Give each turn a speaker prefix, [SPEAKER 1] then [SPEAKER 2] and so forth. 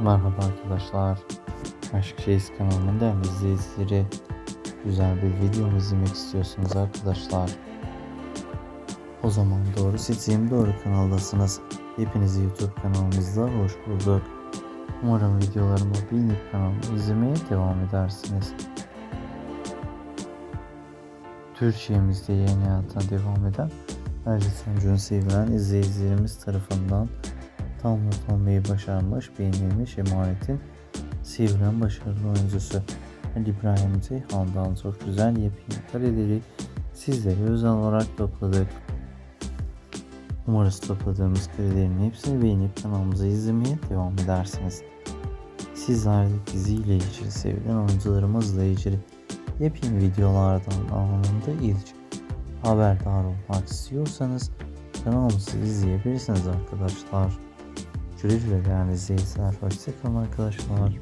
[SPEAKER 1] Merhaba arkadaşlar. Aşk Şeyiz kanalının değerli izleyicileri. Güzel bir video izlemek istiyorsunuz arkadaşlar. O zaman doğru seçim doğru kanaldasınız. Hepinizi YouTube kanalımızda hoş bulduk. Umarım videolarımı beğenip kanalımı izlemeye devam edersiniz. Türkiye'mizde yayın hayatına devam eden Ercik Sancu'nun sevilen izleyicilerimiz tarafından tam not almayı başarmış, beğenilmiş emanetin sevilen başarılı oyuncusu Ali İbrahim Ceyhan'dan çok güzel yepyeni kareleri sizlere özel olarak topladık. Umarız topladığımız karelerin hepsini beğenip kanalımızı izlemeye devam edersiniz. Sizler de diziyle ilgili sevilen oyuncularımızla ilgili yepyeni videolardan anında ilgili haberdar olmak istiyorsanız kanalımızı izleyebilirsiniz arkadaşlar. Güle güle değerli izleyiciler. Hoşçakalın arkadaşlar.